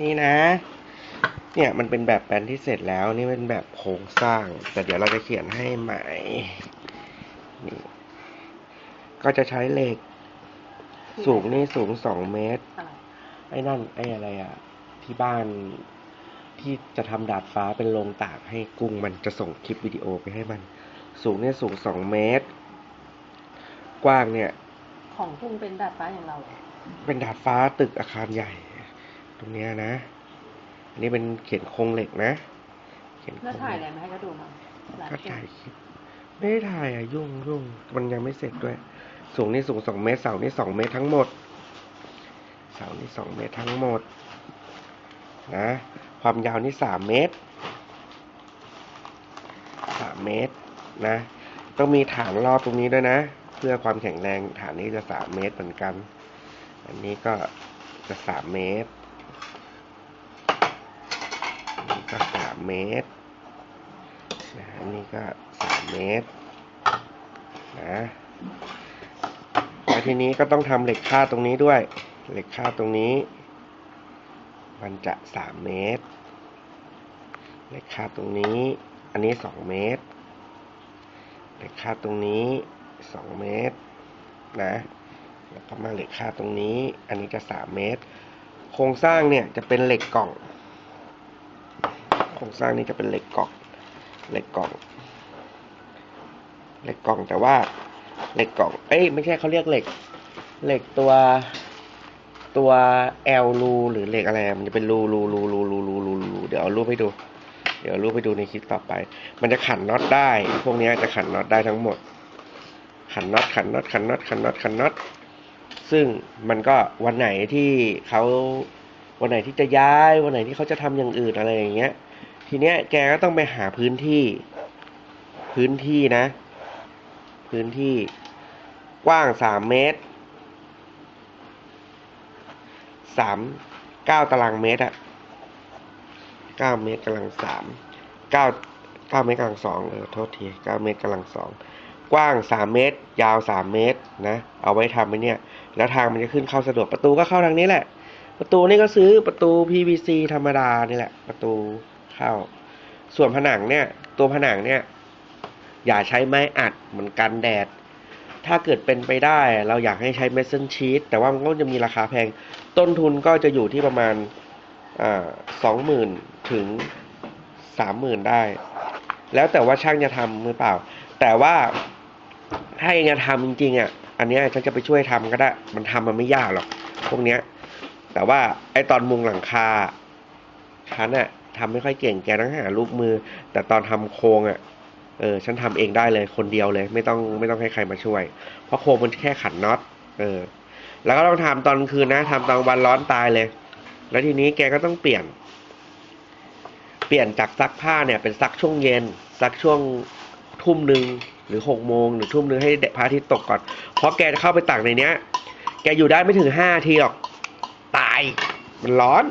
นี่นะ เนี่ยมันเป็นแบบแปลนที่เสร็จแล้ว นี่เป็นแบบโครงสร้าง แต่เดี๋ยวเราจะเขียนให้ใหม่นี่ก็จะใช้เหล็ก สูงนี่สูงสองเมตรอะไรไอ้นั่น ไอ้อะไรอะที่บ้านที่จะทำดาดฟ้าเป็นโรงตากให้กุ้งมันจะส่งคลิปวิดีโอไปให้มัน สูงเนี่ยสูงสองเมตร กว้างเนี่ย ของกุ้งเป็นดาดฟ้าอย่างเราเหรอเป็นดาดฟ้าตึกอาคารใหญ่ ตรงเนี้ยนะ อันนี้เป็นเขียนโครงเหล็กนะ เขียนโครแล้วงถ่ายเหอะไรล็กมาให้เขาดูมั้งหลายก็คลิปถ่ายคลิปไม่ได้ถ่ายอะยุ่งยุ่งมันยังไม่เสร็จด้วย สูงนี่สูงสองเมตร เสานี่สองเมตรทั้งหมด เสานี่สองเมตรทั้งหมด นะ ความยาวนี่สามเมตรสามเมตรนะ ต้องมีฐานรอบตรงนี้ด้วยนะ เพื่อความแข็งแรงฐานนี้จะสามเมตรเหมือนกัน อันนี้ก็จะสามเมตรอันนี้ ก็สามเมตรนะอันนี้ก็สามเมตรนะแล้วทีนี้ก็ต้องทำเหล็กคาดตรงนี้ด้วย เหล็กคาดตรงนี้ มันจะสามเมตร เหล็กคาดตรงนี้ อันนี้สองเมตร เหล็กคาดตรงนี้สองเมตรนะแล้วก็มาเหล็กคาดตรงนี้ อันนี้จะสามเมตร โครงสร้างเนี่ยจะเป็นเหล็กกล่อง โครงสร้างนี้จะเป็นเหล็กกล่องเหล็กกล่องเหล็กกล่องแต่ว่าเหล็กกล่อง เอ้ยไม่ใช่เขาเรียกเหล็ก เหล็กตัวตัวแอลรูหรือเหล็กอะไร มันจะเป็นรูรูรูรูรูรูรูรูเดี๋ยวเอารูปให้ดู เดี๋ยวรูปให้ดูในคลิปต่อไป มันจะขันน็อตได้ พวกนี้จะขันน็อตได้ทั้งหมด ขันน็อตขันน็อตขันน็อตขันน็อตขันน็อตซึ่งมันก็วันไหนที่เขาวันไหนที่จะย้ายวันไหนที่เขาจะทำอย่างอื่นอะไรอย่างเงี้ย ทีเนี้ยแกก็ต้องไปหาพื้นที่ พื้นที่นะ พื้นที่กว้างสามเมตรสามเก้าตารางเมตรอะเก้าเมตรกำลังสามเก้าเก้าเมตรกำลังสองเออโทษทีเก้าเมตรกำลังสองกว้างสามเมตร ยาวสามเมตรนะเอาไว้ทำไว้เนี่ย แล้วทางมันจะขึ้นเข้าสะดวกประตูก็เข้าทางนี้แหละ ประตูนี่ก็ซื้อประตู PVC ธรรมดานี่แหละ ประตู เข้า ส่วนผนังเนี่ย ตัวผนังเนี่ย อย่าใช้ไม้อัดเหมือนกันแดด ถ้าเกิดเป็นไปได้เราอยากให้ใช้เมสเซนชีตแต่ว่ามันก็จะมีราคาแพง ต้นทุนก็จะอยู่ที่ประมาณสองหมื่นถึงสามหมื่นได้ แล้วแต่ว่าช่างจะทำหรือเปล่า แต่ว่าถ้าเองจะทำจริงๆอะอันนี้ฉันจะไปช่วยทำก็ได้ มันทำมันไม่ยากหรอก พวกเนี้ย แต่ว่าไอตอนมุงหลังคาฉันอะ ทำไม่ค่อยเก่งแกต้องหาลูกมือ แต่ตอนทำโครงอะเออฉันทำเองได้เลยคนเดียวเลย ไม่ต้องไม่ต้องให้ใครมาช่วย เพราะโครงมันแค่ขันน็อตเออ แล้วก็ต้องทำตอนคืนนะทำตอนวันร้อนตายเลย แล้วทีนี้แกก็ต้องเปลี่ยน เปลี่ยนจากซักผ้าเนี่ยเป็นซักช่วงเย็นซักช่วงทุ่มหนึ่งหรือหกโมงหรือทุ่มหนึ่งให้พระอาทิตย์ตกก่อน เพราะแกจะเข้าไปตากในเนี้ย แกอยู่ได้ไม่ถึงห้าทีหรอก ตาย มันร้อน